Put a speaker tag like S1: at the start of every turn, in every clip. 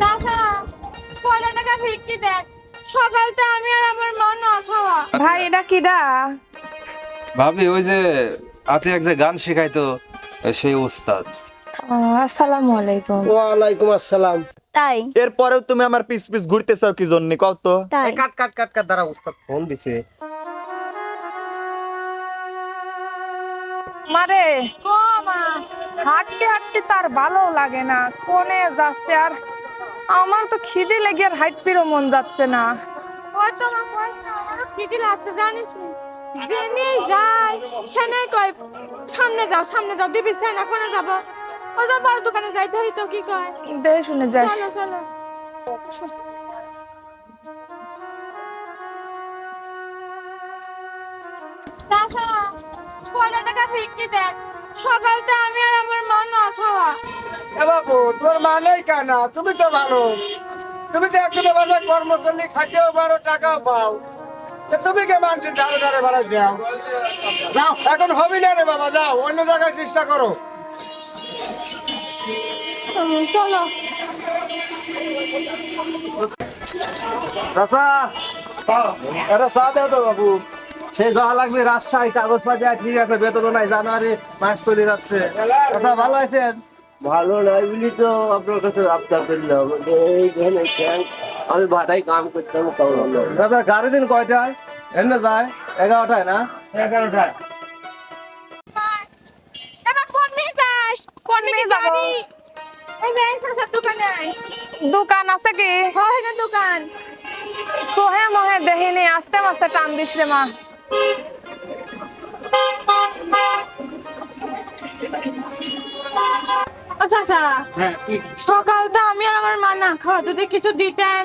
S1: টাকা কয়টা টাকা ভিক্ষি দেন সকালটা আমি আর আমার মা না খাওয়া।
S2: ভাই এটা কিডা?
S3: ভাবি ওই যে আতে এক যে গান শেখাইতো সেই উস্তাদ
S2: আসসালামু আলাইকুম।
S4: ওয়ালাইকুম আসসালাম।
S1: তাই?
S5: এরপরেও তুমি আমার পিস পিস ঘুরতে চাও কি জন্য? কও তো।
S4: কাট কাট কাট কাট দাঁড়া উস্তাদ ফোন দিছে।
S2: মারে হাঁটতে হাঁটতে তার ভালো লাগে না। কোনে যাচ্ছে আর আমার তো খিদে লেগে আর হাইট পিরো মন যাচ্ছে না।
S1: তো মা আমারও খিদে লাগছে জানিস জেনে যাই সেনে কই সামনে যাও সামনে যাও দিবি সেনা কোনে যাব? ওই তো বড় দোকানে যাইতে হইতো কি কয়।
S2: দে শুনে যাস।
S1: চলো চলো। টাকা কয়টা টাকা ভিক্ষি দেন সকালটা আমি আর আমার মা না খাওয়া।
S6: এ বাবু তোর মানেই কানা? তুমি তো ভালো। তুমি তো একজন বাসায় কর্ম করলে খাটেও পারো টাকাও পাও। তা তুমি কে মানুষের ধারে ধারে বেড়া যাও যাও। এখন হবি না রে বাবা যাও অন্য জায়গায় চেষ্টা করো।
S1: চলো।
S4: চাচা এটা চা দাও তো বাবু। সে যাওয়া লাগবে রাজশাহী কাগজ পাতি ঠিক আছে বেতন নাই জানুয়ারি মাস চলে যাচ্ছে। চাচা ভালো আছেন?
S7: ভালো নয় বলি তো আপনার কাছে করলাম এইখানে আমি ভাটাই কাম করতাম
S4: চাচা গাড়ি দিন কয়টায়? এনে যায়? এগারোটায় না? এগারোটায়।
S1: দোকানে।
S2: আছে কি?
S1: দোকান।
S2: সোহে মোহে দেহিনি আস্তে আস্তে টান দিস রে মা।
S1: সকালটা আমি আর আমার মা না খাওয়া যদি কিছু দিতেন।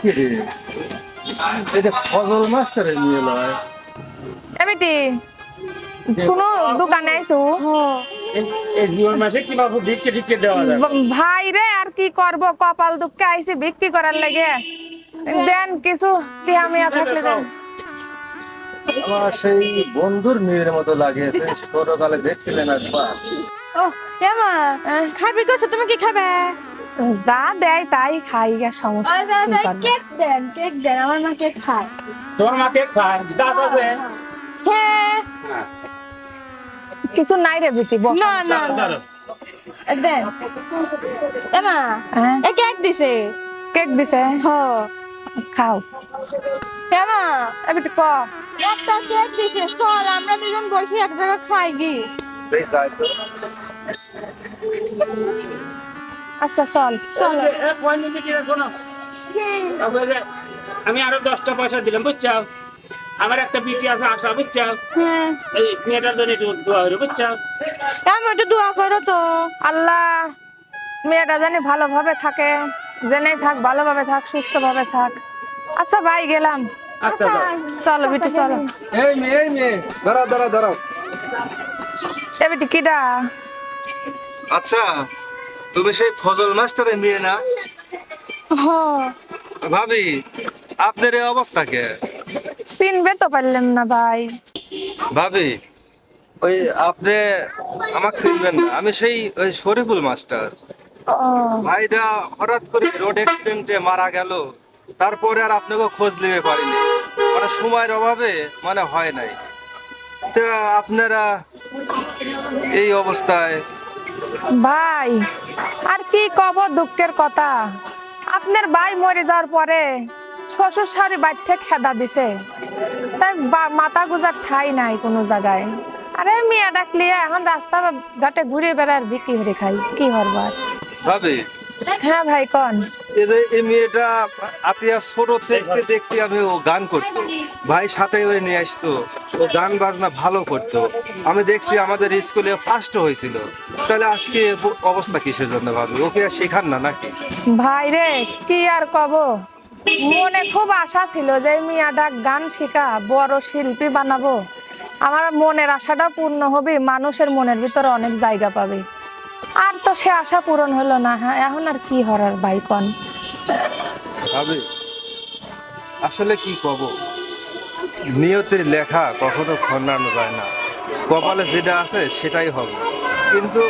S4: কি রে? এটা ফজল মাস্টারে নিয়ে লয়
S2: এমিটি শুনো দোকানে আইসু
S8: এই জীবন মাসে দেওয়া যায়
S2: ভাই রে আর কি করব? কপাল দুঃখে আইছি বিক্রি করার লাগে। দেন কিছু মিয়া থাকলে দেন
S3: আমার সেই বন্ধুর মেয়ের মতো লাগে সেই ছোটকালে দেখছিলেন একবার
S1: ও এমা খাবি তুমি কি খাবে?
S2: যা দেয় তাই খাই গা সমস্যা?
S1: কেক দেন কেক দেন আমার মা কেক খায়।
S8: তোমার মাকে খায়? দাঁত আছে
S1: হ্যাঁ।
S2: কিছু নাই রে বেটি বস।
S1: না না না দেন। এমা
S2: হ্যাঁ,
S1: এ কেক দিছে?
S2: কেক দিছে?
S1: হ।
S2: খাও।
S1: এমা
S2: এ ক।
S1: একটা কেক দিছে চল আমরা দুজন বসে এক জায়গায় খাই গি।
S2: আচ্ছা চল।
S1: চলো।
S8: আমি আরও দশটা পয়সা দিলাম বুঝছ আমার একটা বিটি আছে আশা বুঝছ
S1: হ্যাঁ।
S8: এই মেয়েটার জন্য একটু দোয়া হলো বুঝছ
S1: এমা একটু দোয়া করো তো।
S2: আল্লাহ মেয়েটা জানি ভালোভাবে থাকে। জেনে থাক ভালোভাবে থাক সুস্থভাবে থাক। আচ্ছা ভাই গেলাম।
S8: আচ্ছা।
S2: চলো বেটি চলো।
S4: এই মেয়ে এই মেয়ে। দাঁড়াও দাঁড়াও দাঁড়াও।
S2: এ বেটি কিডা
S3: আচ্ছা তুমি সেই ফজল মাস্টারের মেয়ে না?
S1: হ।
S3: ভাবি আপনার এই অবস্থা কে?
S2: চিনবে তো পারলাম না ভাই।
S3: ভাবি ওই আপনি আমাকে চিনবেন না। আমি সেই ওই শরীফুল মাস্টার। ভাইটা হঠাৎ করে রোড অ্যাক্সিডেন্টে মারা গেল। তারপরে আর আপনাকে খোঁজ নিতে পারিনি। মানে সময়ের অভাবে মানে হয় নাই। তা আপনারা এই অবস্থায়
S2: ভাই, আর কি কব দুঃখের কথা। আপনার ভাই মরে যাওয়ার পরে শ্বশুর শাড়ি বাড়ি থেকে খেদা দিছে। তাই মাথা গুজার ঠাই নাই কোনো জায়গায়। আরে, মিয়া ডাকলি এখন রাস্তা ঘাটে ঘুরে বেড়ার বিক্রি হরে খাই। কি হরবার
S3: ভাবি?
S2: হ্যাঁ ভাই কন?
S3: এই যে এই মেয়েটা আতিয়া ছোট থেকে দেখছি আমি ও গান করতো। ভাই সাথে করে নিয়ে আসতো। ও গান বাজনা ভালো করতো। আমি দেখছি আমাদের স্কুলে ফার্স্ট হয়েছিল। তাহলে আজকে অবস্থা কিসের জন্য ভাবি? ওকে আর শেখান না নাকি?
S2: ভাই রে কি আর কব? মনে খুব আশা ছিল যে মিয়াটা গান শিখা বড় শিল্পী বানাবো। আমার মনের আশাটা পূর্ণ হবে মানুষের মনের ভিতরে অনেক জায়গা পাবে। আর তো সে আশা পূরণ হলো না হ্যাঁ? এখন আর কি হরার ভাই কন?
S3: ভাবি, আসলে কি কব? নিয়তির লেখা কখনো খন্ডানো যায় না। কপালে যেটা আছে সেটাই হবে। কিন্তু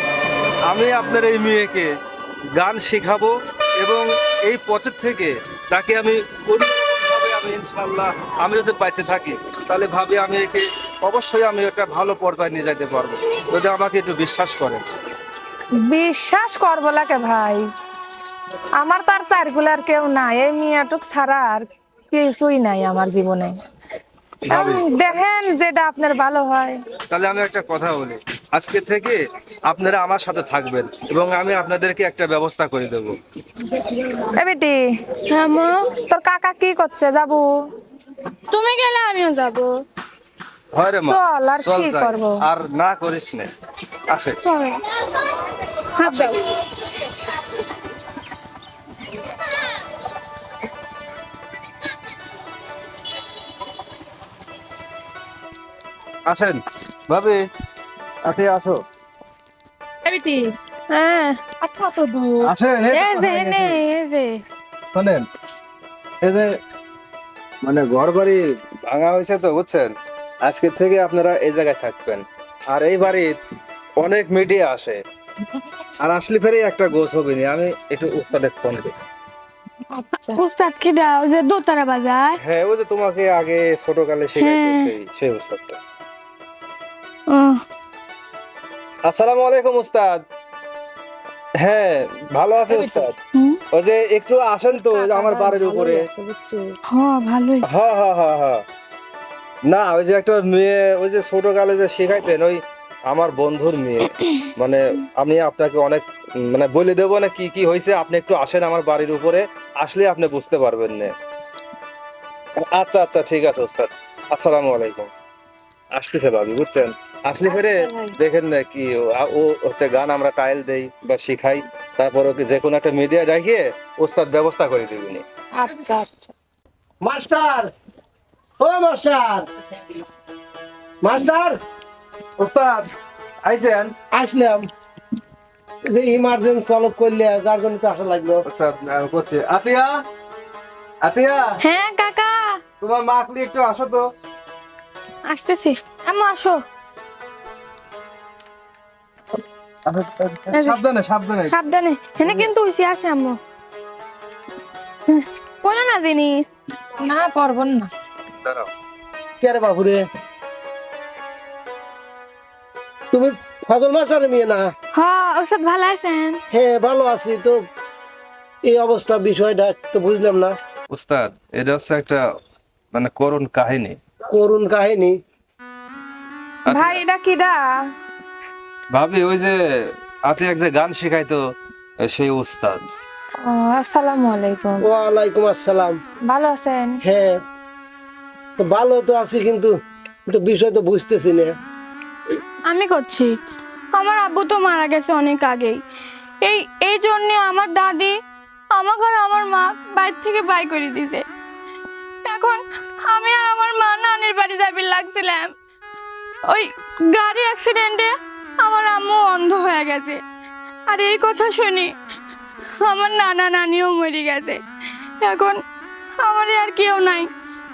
S3: আমি আপনার এই মেয়েকে গান শেখাবো এবং এই পথের থেকে তাকে আমি আমি ইনশাল্লাহ আমি যদি বাইসে থাকি, তাহলে ভাবি আমি একে অবশ্যই আমি একটা ভালো পর্যায়ে নিয়ে যেতে পারব। যদি আমাকে একটু বিশ্বাস করেন।
S2: বিশ্বাস করব লাগে ভাই। আমার তো আর সার্কুলার কেউ নাই এই মিয়াটুক ছাড়া আর কিছুই নাই আমার জীবনে। দেখেন যেটা আপনার ভালো হয়।
S3: তাহলে আমি একটা কথা বলি। আজকে থেকে আপনারা আমার সাথে থাকবেন এবং আমি আপনাদেরকে একটা ব্যবস্থা করে দেবো।
S2: এ বেটি
S1: হ্যাঁ মা।
S2: তোর কাকা কি করছে? যাব।
S1: তুমি গেলে আমিও যাব।
S3: হয় রে মা।
S2: চল, আর কি। করব?
S3: আর না করিস না। আসে।
S1: চলো। হাত দাও।
S3: আসেন। ভাবি আপনি আসো।
S2: বেটি
S1: হ্যাঁ। আচ্ছা তো দূর
S3: আসেন এই
S1: যে। এই যে
S3: শোনেন এই যে মানে ঘর বাড়ি ভাঙা হয়েছে তো বুঝছেন? আজকে থেকে আপনারা এই জায়গায় থাকবেন। আর এই বাড়ির অনেক মিডিয়া আসে। আর আসলে ফেরে একটা গোছ হবে না আমি একটু উস্তাদের ফোন দিই
S2: আচ্ছা।
S1: উস্তাদ কি দাও যে দোতারা বাজায়
S3: হ্যাঁ ওই যে তোমাকে আগে ছোটকালে শেখাইতো
S1: হ্যাঁ।
S3: সেই সেই উস্তাদটা। আসসালামু আলাইকুম উস্তাদ। হ্যাঁ ভালো আছে উস্তাদ। ওই যে একটু আসেন তো আমার বাড়ির উপরে।
S1: হ্যাঁ ভালোই।
S3: হ্যাঁ হ্যাঁ হ্যাঁ হ্যাঁ না ওই যে একটা মেয়ে ওই যে ছোটকালে যে শেখাইতেন ওই আমার বন্ধুর মেয়ে। মানে আমি আপনাকে অনেক মানে বলে দেবো না কি কি হয়েছে আপনি একটু আসেন আমার বাড়ির উপরে আসলে আপনি বুঝতে পারবেন না। আচ্ছা আচ্ছা ঠিক আছে ওস্তাদ। আসসালামু আলাইকুম। আসতেছে ভাবি বুঝছেন? আসলে ফেরে দেখেন না কি ও ও হচ্ছে গান আমরা টাইল দেই বা শিখাই তারপর ওকে যে কোনো একটা মিডিয়া ডাকিয়ে ওস্তাদ ব্যবস্থা করে দিবিনি
S2: আচ্ছা আচ্ছা।
S6: মাস্টার! ও মাস্টার! মাস্টার!
S3: ওস্তাদ আইছেন?
S6: আসলাম। ইমার্জেন্সি চলক করলে যার জন্য তো আসা লাগল।
S3: ওস্তাদ করছে। আতিয়া? আতিয়া?
S1: হ্যাঁ কাকা।
S3: তোমার মাকলি একটু আসো তো।
S1: আসতেছি। আম্মা আসো।
S3: সাবধানে সাবধানে।
S1: সাবধানে। এখানে কিন্তু উসি আছে আম্মু। কোন না জিনি
S2: না পারবন না।
S3: দাঁড়াও।
S6: কে রে বাবুরে? তুমি ফজল মাস্টারের মেয়ে না?
S1: হ্যাঁ ওষুধ ভালো আছেন?
S6: হ্যাঁ ভালো আছি তো। এই অবস্থা বিষয়টা তো বুঝলাম না।
S3: ওস্তাদ এটা হচ্ছে একটা মানে করুণ কাহিনী।
S6: করুণ কাহিনী?
S2: ভাই এটা কিডা?
S3: ভাবি ওই যে আতিয়া এক যে গান শেখাইতো সেই উস্তাদ
S2: ও আসসালামু আলাইকুম।
S6: ওয়ালাইকুম আসসালাম।
S2: ভালো আছেন?
S6: হ্যাঁ তো ভালো তো আছি কিন্তু তো বিষয় তো বুঝতেছি না।
S1: আমি করছি। আমার আব্বু তো মারা গেছে অনেক আগেই। এই এই জন্য আমার দাদি আমাকে আর আমার মা বাইর থেকে বাই করে দিয়েছে। এখন আমি আর আমার মা নানির বাড়ি যাবি লাগছিলাম। ওই গাড়ি অ্যাক্সিডেন্টে আমার আম্মু অন্ধ হয়ে গেছে। আর এই কথা শুনি আমার নানা নানিও মরে গেছে। এখন আমার আর কেউ নাই।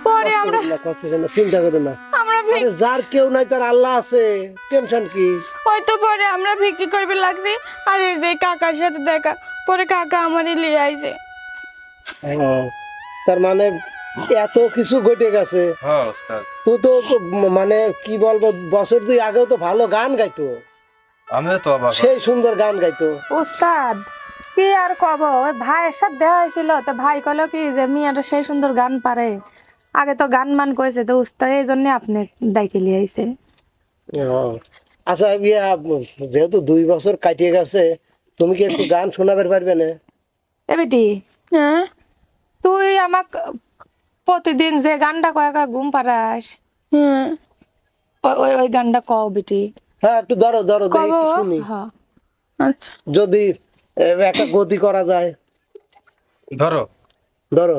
S1: পরে আমরা
S6: চিন্তা করো না।
S1: আমরা
S6: আরে যার কেউ নাই তার আল্লাহ আছে। টেনশন কি?
S1: হয়তো পরে আমরা বিক্রি করবে লাগছি। আর এই যে কাকার সাথে দেখা পরে কাকা আমারই লিয়ে আইছে।
S6: তার মানে এত কিছু ঘটে গেছে।
S3: হ্যাঁ
S6: তুই তো মানে কি বলব বছর দুই আগেও তো ভালো গান গাইতো।
S3: আমিও তো অবাক।
S6: সেই সুন্দর গান গাইতো।
S2: উস্তাদ কি আর কব? ওই ভাইয়ের সাথে দেওয়া হয়েছিল তো ভাই কলো কি যে মিয়াটা সেই সুন্দর গান পারে। আগে তো গান মান করেছে তো উস্তাদ এই জন্য আপনি ডাইকে লিয়ে আইছে।
S6: আচ্ছা ইয়া যেহেতু দুই বছর কাটিয়ে গেছে তুমি কি একটু গান শোনাবার পারবে না?
S2: এ বেটি
S1: হ্যাঁ
S2: তুই আমাক প্রতিদিন যে গানটা কয়েক ঘুম পারাস
S1: হুম
S2: ওই ওই ওই গানটা কও বেটি।
S6: হ্যাঁ একটু ধরো ধরো শুনি।
S2: হ্যাঁ।
S1: আচ্ছা।
S6: যদি একটা গতি করা যায়।
S3: ধরো।
S6: ধরো।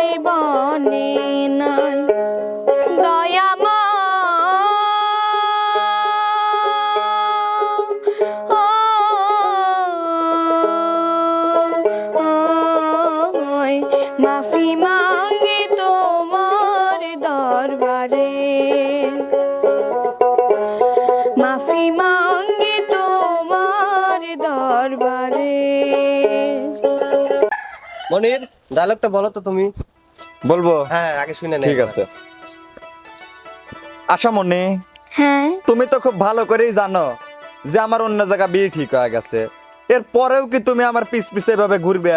S1: নেকি জীবনে নাই। দয়াময় মাফি মাঙ্গে তোমার দরবারে। মাফি মাঙ্গে তোমার দরবারে।
S7: মনির ডায়লগটা বলো তো তুমি।
S5: বলব?
S7: হ্যাঁ আগে শুনে নে
S5: ঠিক আছে। আশা মনে
S1: হ্যাঁ।
S5: তুমি তো খুব ভালো করেই জানো যে আমার অন্য জায়গা বিয়ে ঠিক হয়ে গেছে। এর পরেও কি তুমি আমার পিছ পিছে এভাবে ঘুরবে?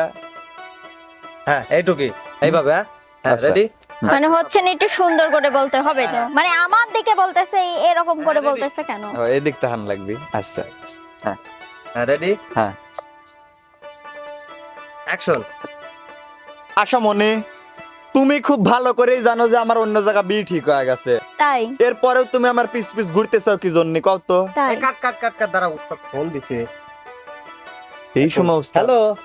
S7: হ্যাঁ এইটুকুই। এইভাবে হ্যাঁ? হ্যাঁ
S5: আচ্ছা।
S7: রেডি
S9: মানে হচ্ছে না একটু সুন্দর করে বলতে হবে তো? মানে আমার দিকে বলতেছে এরকম করে বলতেছে কেন?
S5: ও, এই দিকটা হান লাগবি। আচ্ছা।
S7: হ্যাঁ। রেডি
S5: হ্যাঁ।
S7: অ্যাকশন
S5: আশা মনে তুমি খুব ভালো করেই জানো যে আমার অন্য জায়গা বিয়ে ঠিক হয়ে গেছে।
S9: তাই?
S5: এরপরেও তুমি আমার পিছ পিছ ঘুরতে চাও কি জন্য? কও তো।
S9: তাই।
S7: কাট কাট কাট কাট দাঁড়া উস্তাদ ফোন দিছে।
S5: এই সময় উস্তাদ।
S7: হ্যালো?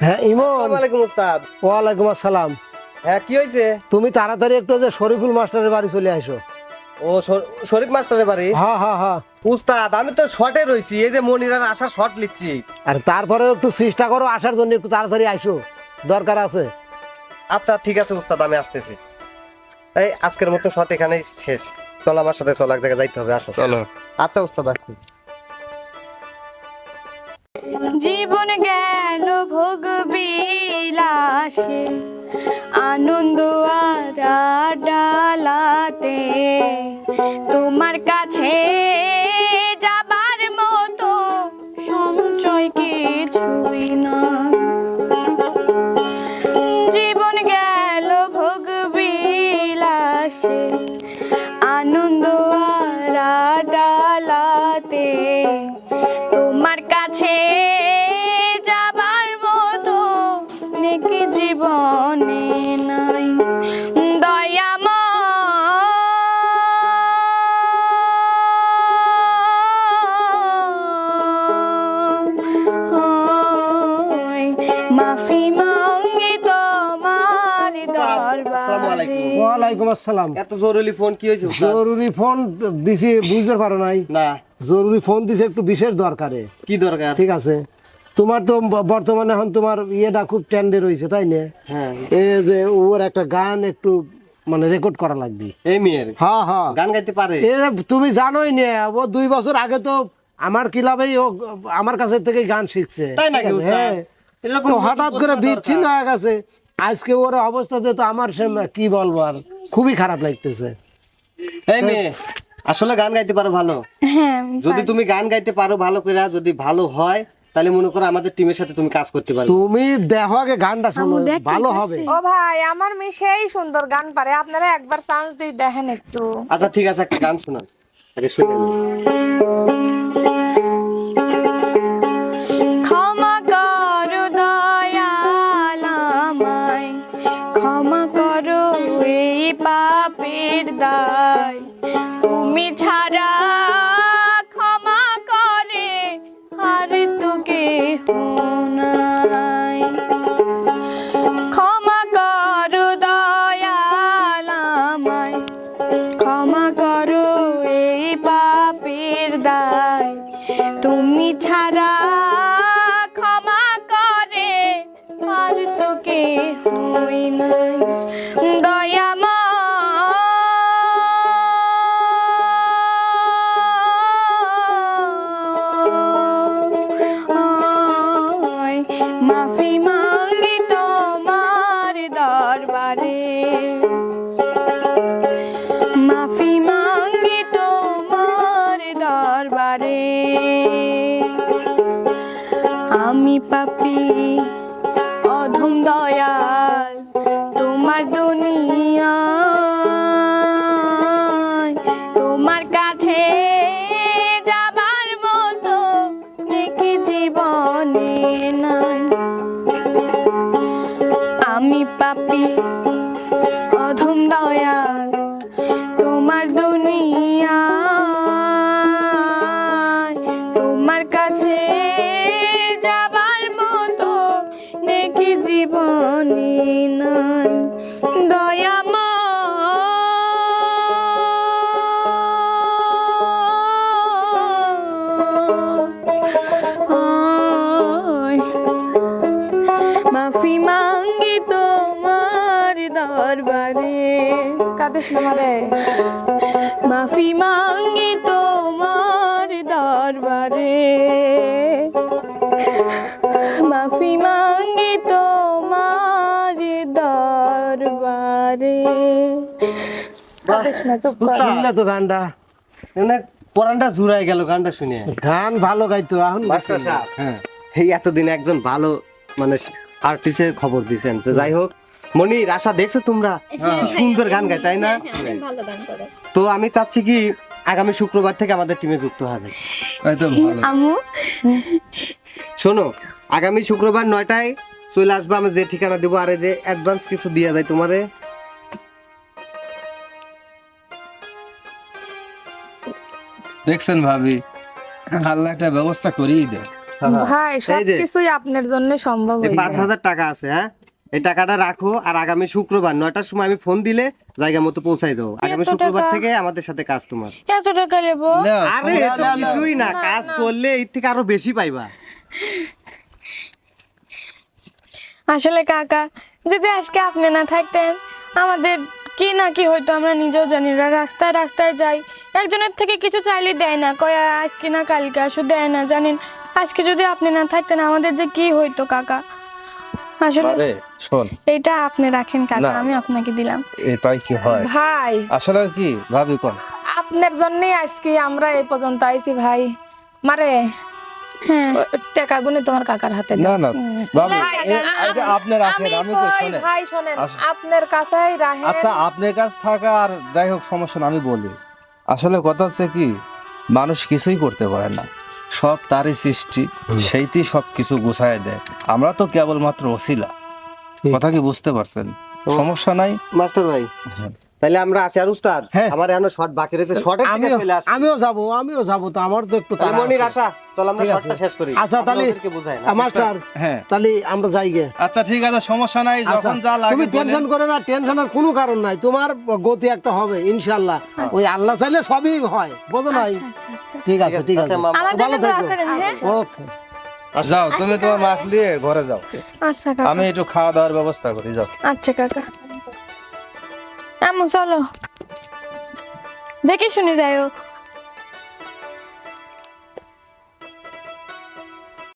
S6: হ্যাঁ ইমন।
S7: আসসালামু আলাইকুম উস্তাদ।
S6: ওয়ালাইকুম আসসালাম।
S7: হ্যাঁ কি হয়েছে
S6: তুমি তাড়াতাড়ি একটু যে শরীফুল মাস্টারের বাড়ি চলে আসো
S7: ও শর- শরীফ মাস্টারের বাড়ি?
S6: হ্যাঁ হ্যাঁ হ্যাঁ
S7: উস্তাদ আমি তো শর্টে রইছি এই যে মনিরার আশা শর্ট লিখছি।
S6: আর তারপরে একটু চেষ্টা করো আসার জন্য একটু তাড়াতাড়ি আসো দরকার আছে।
S7: আচ্ছা ঠিক আছে উস্তাদ আমি আসতেছি। এই আজকের মতো শর্ট এখানেই শেষ। চল আমার সাথে চল এক জায়গায় যাইতে হবে আসো।
S5: চলো।
S7: আচ্ছা উস্তাদ আসছি।
S1: জীবন গেল ভোগ বিলাসে আনন্দ আর ডালাতে। তোমার কাছে
S7: আসসালাম। এত জরুরি ফোন কি হয়েছে
S6: জরুরি ফোন দিছি বুঝতে পারো নাই।
S7: না।
S6: জরুরি ফোন দিছে একটু বিশেষ দরকারে।
S7: কি দরকার?
S6: ঠিক আছে। তোমার তো বর্তমানে এখন তোমার ইয়েটা খুব ট্রেন্ডে রয়েছে তাই না?
S7: হ্যাঁ।
S6: এই যে ওর একটা গান একটু মানে রেকর্ড করা লাগবে।
S7: এই মেয়ের?
S6: হ্যাঁ হ্যাঁ।
S7: গান গাইতে পারে?
S6: তুমি জানোই না ও দুই বছর আগে তো আমার ক্লাবেই ও আমার কাছে থেকে গান শিখছে।
S7: তাই নাকি?
S6: হ্যাঁ। হঠাৎ করে বিচ্ছিন্ন হয়ে গেছে। আজকে ওর অবস্থাতে তো আমার সে কি বলব আর? খুবই খারাপ লাগতেছে।
S7: এই মেয়ে আসলে গান গাইতে পারো ভালো।
S1: হ্যাঁ
S7: যদি তুমি গান গাইতে পারো ভালো করে যদি ভালো হয় তাহলে মনে করো আমাদের টিমের সাথে তুমি কাজ করতে পারো।
S6: তুমি দেখো আগে গানটা শোনো ভালো হবে।
S2: ও ভাই আমার মেয়ে সেই সুন্দর গান পারে। আপনারা একবার চান্স দিয়ে দেখেন একটু।
S7: আচ্ছা ঠিক আছে একটা গান শোনান। আগে শুনে
S1: আর তোকে হই নাই মাফি মাঙ্গি তোমার দরবারে। মাফি মাঙ্গি তোমার দরবারে।
S4: তো গানটা মানে পরানটা জুড়াই গেল গানটা শুনে। গান ভালো গাইতো এখন
S7: মাস্টার সাহেব
S4: হ্যাঁ।
S7: এই এতদিন একজন ভালো মানে আর্টিস্টের খবর দিয়েছেন তো যাই হোক মনির আশা দেখছ তোমরা? সুন্দর গান গায় তাই না?
S9: করে।
S7: তো আমি চাচ্ছি কি আগামী শুক্রবার থেকে আমাদের টিমে যুক্ত হবে।
S3: একদম ভালো।
S1: আমু
S7: শোনো আগামী শুক্রবার নয়টায় চলে আসবে আমি যে ঠিকানা দেবো আর যে অ্যাডভান্স কিছু দিয়ে যায় তোমারে।
S3: দেখছেন ভাবি আল্লাহ একটা ব্যবস্থা করিয়ে দেয়।
S2: ভাই। সবকিছুই আপনার জন্য সম্ভব
S7: এই
S2: হয়েছে
S7: পাঁচ হাজার টাকা আছে হ্যাঁ? এই টাকাটা রাখো আর আগামী শুক্রবার নয়টার সময় আমি ফোন দিলে জায়গা মতো পৌঁছাই দেবো। আগামী শুক্রবার থেকে আমাদের সাথে কাজ তোমার।
S1: এত টাকা নেব?
S7: আরে কিছুই না কাজ করলে এর থেকে আরও বেশি পাইবা।
S1: আসলে কাকা যদি আজকে আপনি না থাকতেন আমাদের কি না কি হয়তো আমরা নিজেও জানি না। রাস্তায় রাস্তায় যাই একজনের থেকে কিছু চাইলে দেয় না। কয় আজকে না কালকে আসো? দেয় না জানেন? আজকে যদি আপনি না থাকতেন আমাদের যে কি হইতো কাকা? আসলে
S3: শোন।
S1: এইটা আপনি রাখেন কাকা আমি আপনাকে দিলাম।
S3: এটাই কি হয়?
S2: ভাই।
S3: আসলে কি ভাবি কোন?
S2: আপনার জন্যই আজকে আমরা এই পর্যন্ত আইছি ভাই। মারে
S1: হ্যাঁ।
S2: টাকা গুনে তোমার কাকার হাতে
S3: না না। ভাবি
S2: ভাই,
S3: এ- এটা আপনি রাখেন
S2: আমি
S3: আমি কই
S2: কই ভাই শোনেন। আপনার কাছেই রাখেন।
S3: আচ্ছা আপনার কাছ থাকা আর যাই হোক সমস্যা আমি বলি। আসলে কথা হচ্ছে কি মানুষ কিছুই করতে পারে না। সব তারই সৃষ্টি সেইটি সব কিছু গুছায় দেয়। আমরা তো কেবলমাত্র ওসিলা। কথা কি বুঝতে পারছেন? সমস্যা নাই?
S7: মাস্টার ভাই তাহলে আমরা আসি আর উস্তাদ
S4: হ্যাঁ।
S7: আমার এখনও শর্ট বাকি রয়েছে। শর্টের
S4: আমিও
S7: চলে আসি।
S4: আমিও যাব আমিও যাব তো আমার তো একটু তাড়া
S7: মনির আশা চল আমরা শর্টটা শেষ করি।
S4: আচ্ছা তাহলে মাস্টার
S3: হ্যাঁ।
S4: তাহলে আমরা যাই গে।
S3: আচ্ছা ঠিক আছে সমস্যা নাই
S4: আচ্ছা
S3: যখন যা লাগে
S4: তুমি টেনশন করো না টেনশনের কোনো কারণ নাই তোমার গতি একটা হবে ইনশাআল্লাহ। ওই আল্লাহ চাইলে সবই হয় বোঝো নাই? ঠিক আছে ঠিক আছে
S7: আচ্ছা,
S4: ভালো থাকো।
S1: হ্যাঁ?
S4: ওকে।
S3: যাও তুমি তোমার মাছ নিয়ে ঘরে যাও।
S1: আচ্ছা
S3: আমি একটু খাওয়া দাওয়ার ব্যবস্থা করি যাও।
S1: আচ্ছা কাকা। এমন চলো দেখে শুনে যাইও